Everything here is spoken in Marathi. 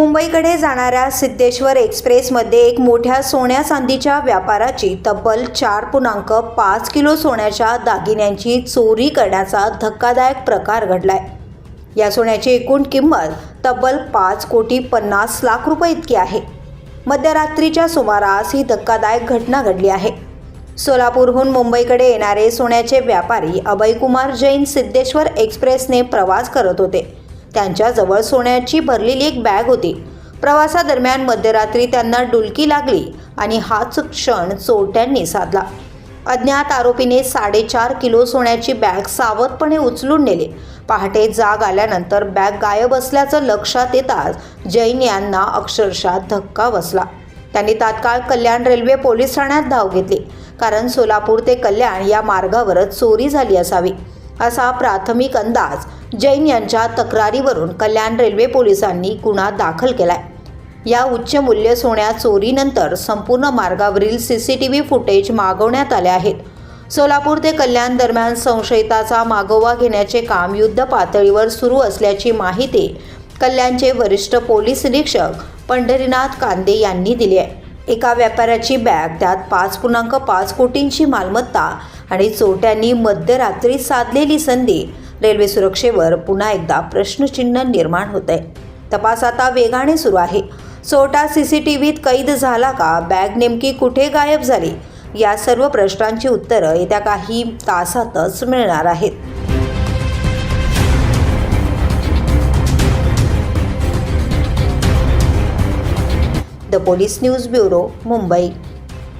मुंबईकडे जाणाऱ्या सिद्धेश्वर एक्सप्रेसमध्ये एक मोठ्या सोन्या चांदीच्या व्यापाराची तब्बल चार पूर्णांक पाच किलो सोन्याच्या दागिन्यांची चोरी करण्याचा धक्कादायक प्रकार घडलाय. या सोन्याची एकूण किंमत तब्बल पाच कोटी पन्नास लाख रुपये इतकी आहे. मध्यरात्रीच्या सुमारास ही धक्कादायक घटना घडली आहे. सोलापूरहून मुंबईकडे येणारे सोन्याचे व्यापारी अभयकुमार जैन सिद्धेश्वर एक्सप्रेसने प्रवास करत होते. त्यांच्याजवळ सोन्याची भरलेली एक बॅग होती. प्रवासादरम्यान मध्यरात्री त्यांना डुलकी लागली आणि हाच क्षण चोरट्यांनी साधला. अज्ञात आरोपीने साडेचार किलो सोन्याची बॅग सावधपणे उचलून नेले. पहाटे जाग आल्यानंतर बॅग गायब असल्याचं लक्षात येताच जैन यांना अक्षरशः धक्का बसला. त्यांनी तात्काळ कल्याण रेल्वे पोलीस ठाण्यात धाव घेतली कारण सोलापूर ते कल्याण या मार्गावरच चोरी झाली असावी असा प्राथमिक अंदाज जैन यांच्या तक्रारीवरून कल्याण रेल्वे पोलिसांनी गुन्हा दाखल केलाय. या उच्च मूल्य सोन्या चोरीनंतर संपूर्ण मार्गावरील C C T V footage मागवण्यात आले आहेत. सोलापूर ते कल्याण दरम्यान संशयिताचा मागोवा घेण्याचे काम युद्ध पातळीवर सुरू असल्याची माहिती कल्याणचे वरिष्ठ पोलीस निरीक्षक पंढरीनाथ कांदे यांनी दिली आहे. एका व्यापाऱ्याची बॅग त्यात पाच पूर्णांक पाच कोटींची मालमत्ता आणि चोरट्यांनी मध्यरात्री साधलेली संधी रेल्वे सुरक्षेवर पुन्हा एकदा प्रश्नचिन्ह निर्माण होत आहे तपास आता वेगाने सुरू आहे. सोटा सी सी टी व्हीत कैद झाला का? बॅग नेमकी कुठे गायब झाली? या सर्व प्रश्नांची उत्तरं येत्या काही तासातच मिळणार आहेत. The police news bureau Mumbai.